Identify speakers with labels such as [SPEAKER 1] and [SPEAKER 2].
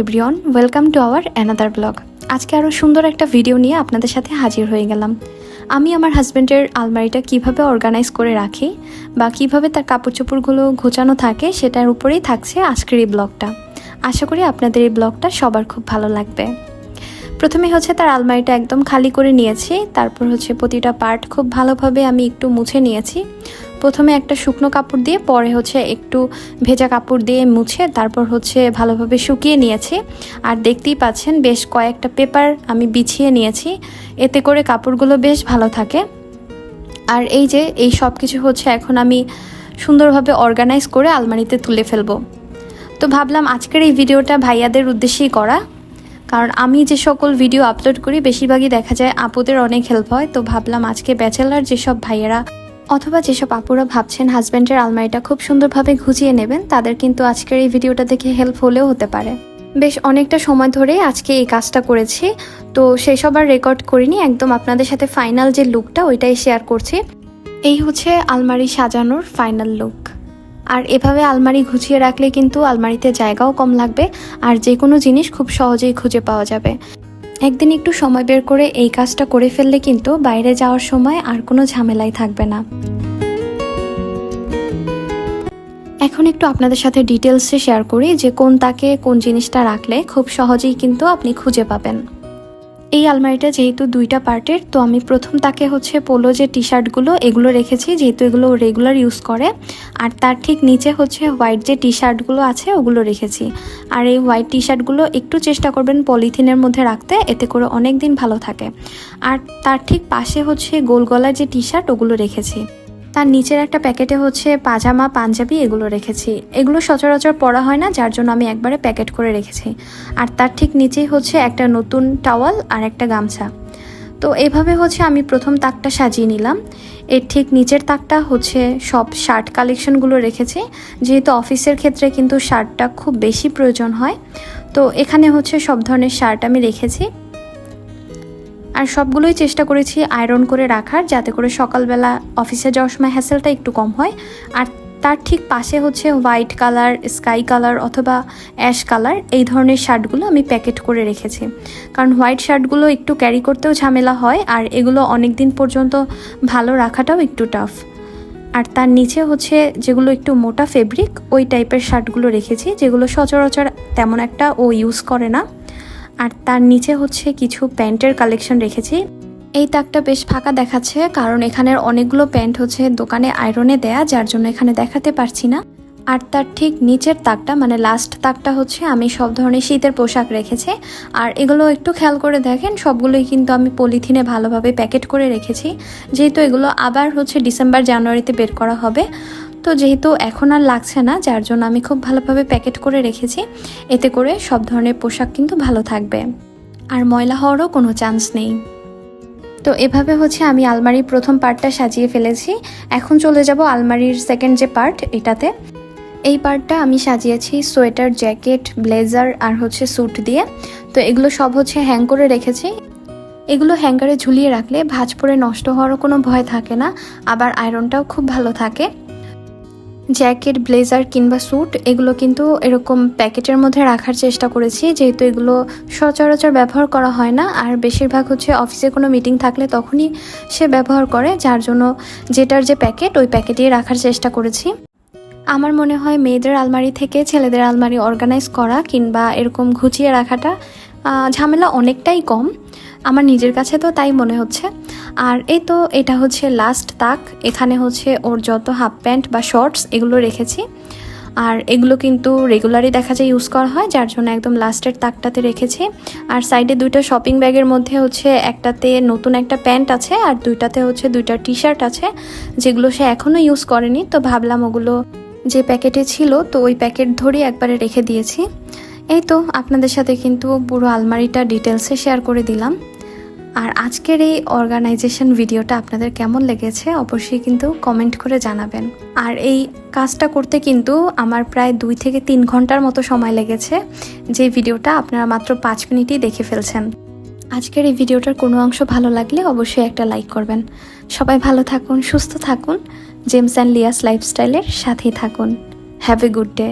[SPEAKER 1] Everyone welcome to our another blog আজকে আরও সুন্দর একটা ভিডিও নিয়ে আপনাদের সাথে হাজির হয়ে গেলাম। আমি আমার হাজব্যান্ডের আলমারিটা কীভাবে অর্গানাইজ করে রাখি বা কীভাবে তার কাপড় চোপড়গুলো ঘোচানো থাকে সেটার উপরেই থাকছে আজকের এই ব্লগটা আশা করি আপনাদের এই ব্লগটা সবার খুব ভালো লাগবে। প্রথমে হচ্ছে তার আলমারিটা একদম খালি করে নিয়েছি, তারপর হচ্ছে প্রতিটা পার্ট খুব ভালোভাবে আমি একটু মুছে নিয়েছি। প্রথমে একটা শুকনো কাপড় দিয়ে, পরে হচ্ছে একটু ভেজা কাপড় দিয়ে মুছে তারপর হচ্ছে ভালোভাবে শুকিয়ে নিয়েছি। আর দেখতেই পাচ্ছেন বেশ কয়েকটা পেপার আমি বিছিয়ে নিয়েছি। এতে করে কাপড়গুলো বেশ ভালো থাকে। আর এই যে, এই সব কিছু হচ্ছে এখন আমি সুন্দরভাবে অর্গানাইজ করে আলমারিতে তুলে ফেলব। তো ভাবলাম আজকের এই ভিডিওটা ভাইয়াদের উদ্দেশ্যেই করা। কারণ আমি যে সকল ভিডিও আপলোড করি, বেশিরভাগই দেখা যায় আপুদের অনেক হেল্প হয়। তো ভাবলাম আজকে ব্যাচেলার যেসব ভাইয়েরা অথবা যেসব আপুরা ভাবছেন হাজব্যান্ডের আলমারিটা খুব সুন্দরভাবে গুছিয়ে নেবেন, তাদের কিন্তু আজকের এই ভিডিওটা দেখে হেল্প হলেও হতে পারে। বেশ অনেকটা সময় ধরে আজকে এই কাজটা করেছি, তো সেই আর রেকর্ড করিনি, একদম আপনাদের সাথে ফাইনাল যে লুকটা ওইটাই শেয়ার করছি। এই হচ্ছে আলমারি সাজানোর ফাইনাল লুক আর এভাবে আলমারি গুছিয়ে রাখলে কিন্তু আলমারিতে জায়গাও কম লাগবে, আর যে কোনো জিনিস খুব সহজেই খুঁজে পাওয়া যাবে। একদিন একটু সময় বের করে এই কাজটা করে ফেললে কিন্তু বাইরে যাওয়ার সময় আর কোনো ঝামেলাই থাকবে না। এখন একটু আপনাদের সাথে ডিটেলসে শেয়ার করি যে কোন তাকে কোন জিনিসটা রাখলে খুব সহজেই কিন্তু আপনি খুঁজে পাবেন। এই আলমারিটা যেহেতু দুইটা পার্টের, তো আমি প্রথম তাকে হচ্ছে পোলো যে টি শার্টগুলো এগুলো রেখেছি, যেহেতু এগুলো রেগুলার ইউজ করে। আর তার ঠিক নিচে হচ্ছে হোয়াইট যে টি শার্টগুলো আছে, ওগুলো রেখেছি। আর এই হোয়াইট টি শার্টগুলো একটু চেষ্টা করবেন পলিথিনের মধ্যে রাখতে, এতে করে অনেক দিন ভালো থাকে। আর তার ঠিক পাশে হচ্ছে গোল গলার যে টি শার্ট ওগুলো রেখেছি। তার নিচের একটা প্যাকেটে হচ্ছে পাজামা, পাঞ্জাবি এগুলো রেখেছি। এগুলো সচরাচর পরা হয় না, যার জন্য আমি একবারে প্যাকেট করে রেখেছি। আর তার ঠিক নিচেই হচ্ছে একটা নতুন টাওয়াল আর একটা গামছা। তো এভাবে হচ্ছে আমি প্রথম তাকটা সাজিয়ে নিলাম। এর ঠিক নিচের তাকটা হচ্ছে সব শার্ট কালেকশনগুলো রেখেছি। যেহেতু অফিসের ক্ষেত্রে কিন্তু শার্টটা খুব বেশি প্রয়োজন হয়। তো এখানে হচ্ছে সব ধরনের শার্ট আমি রেখেছি। আর সবগুলোই চেষ্টা করেছি আয়রন করে রাখার যাতে করে সকালবেলা অফিসে যাওয়ার সময় হ্যাসেলটা একটু কম হয়। আর তার ঠিক পাশে হচ্ছে হোয়াইট কালার স্কাই কালার অথবা অ্যাশ কালার এই ধরনের শার্টগুলো আমি প্যাকেট করে রেখেছি। কারণ হোয়াইট শার্টগুলো একটু ক্যারি করতেও ঝামেলা হয় আর এগুলো অনেক দিন পর্যন্ত ভালো রাখাটাও একটু টাফ আর তার নিচে হচ্ছে যেগুলো একটু মোটা ফেব্রিক ওই টাইপের শার্টগুলো রেখেছি যেগুলো সচরাচর তেমন একটা ও ইউজ করে না। আর তার নিচে হচ্ছে কিছু প্যান্টের কালেকশন রেখেছি। এই তাকটা বেশ ফাঁকা দেখাচ্ছে, কারণ এখানের অনেকগুলো প্যান্ট হচ্ছে দোকানে আয়রনে দেয়া, যার জন্য এখানে দেখাতে পারছি না। আর তার ঠিক নিচের তাকটা মানে লাস্ট তাকটা হচ্ছে আমি সব ধরনের শীতের পোশাক রেখেছি। আর এগুলো একটু খেয়াল করে দেখেন, সবগুলোই কিন্তু আমি পলিথিনে ভালোভাবে প্যাকেট করে রেখেছি। যেহেতু এগুলো আবার হচ্ছে ডিসেম্বর, জানুয়ারিতে বের করা হবে। তো যেহেতু এখন আর লাগছে না, যার জন্য আমি খুব ভালোভাবে প্যাকেট করে রেখেছি। এতে করে সব ধরনের পোশাক কিন্তু ভালো থাকবে। আর ময়লা হওয়ারও কোনো চান্স নেই। তো এভাবে হচ্ছে আমি আলমারির প্রথম পার্টটা সাজিয়ে ফেলেছি। এখন চলে যাব আলমারির সেকেন্ড যে পার্ট এটাতে। এই পার্টটা আমি সাজিয়েছি সোয়েটার, জ্যাকেট, ব্লেজার আর হচ্ছে স্যুট দিয়ে। তো এগুলো সব হচ্ছে হ্যাং করে রেখেছি। এগুলো হ্যাঙ্গারে ঝুলিয়ে রাখলে ভাঁজ পড়ে নষ্ট হওয়ারও কোনো ভয় থাকে না। আবার আয়রনটাও খুব ভালো থাকে। জ্যাকেট, ব্লেজার কিংবা স্যুট, এগুলো কিন্তু এরকম প্যাকেটের মধ্যে রাখার চেষ্টা করেছি। যেহেতু এগুলো সচরাচর ব্যবহার করা হয় না, আর বেশিরভাগ হচ্ছে অফিসে কোনো মিটিং থাকলে তখনই সে ব্যবহার করে, যার জন্য যেটার যে প্যাকেট, ওই প্যাকেটেই রাখার চেষ্টা করেছি। আমার মনে হয় মেয়েদের আলমারি থেকে ছেলেদের আলমারি অর্গানাইজ করা কিংবা এরকম ঘুচিয়ে রাখাটা ঝামেলা অনেকটাই কম। আমার নিজের কাছে তো তাই মনে হচ্ছে। আর এই তো এটা হচ্ছে লাস্ট তাক। এখানে হচ্ছে ওর যত হাফ প্যান্ট বা শর্টস এগুলো রেখেছি। আর এগুলো কিন্তু রেগুলারই দেখা যায় ইউজ করা হয়, যার জন্য একদম লাস্টের তাকটাতে রেখেছি। আর সাইডে দুইটা শপিং ব্যাগের মধ্যে হচ্ছে একটাতে নতুন একটা প্যান্ট আছে, আর দুইটাতে হচ্ছে দুইটা টি শার্ট আছে, যেগুলো সে এখনও ইউজ করেনি। তো ভাবলাম ওগুলো যে প্যাকেটে ছিল, তো ওই প্যাকেট ধরেই একবারে রেখে দিয়েছি। এই তো আপনাদের সাথে কিন্তু পুরো আলমারিটা ডিটেলসে শেয়ার করে দিলাম। আর আজকের এই অর্গানাইজেশন ভিডিওটা আপনাদের কেমন লেগেছে অবশ্যই কিন্তু কমেন্ট করে জানাবেন। আর এই কাজটা করতে কিন্তু আমার প্রায় দুই থেকে তিন ঘণ্টার মতো সময় লেগেছে যে ভিডিওটা আপনারা মাত্র পাঁচ মিনিটই দেখে ফেলছেন। আজকের এই ভিডিওটার কোনো অংশ ভালো লাগলে অবশ্যই একটা লাইক করবেন। সবাই ভালো থাকুন, সুস্থ থাকুন। জেমস অ্যান্ড লিয়াস লাইফস্টাইলের সাথেই থাকুন। Have a good day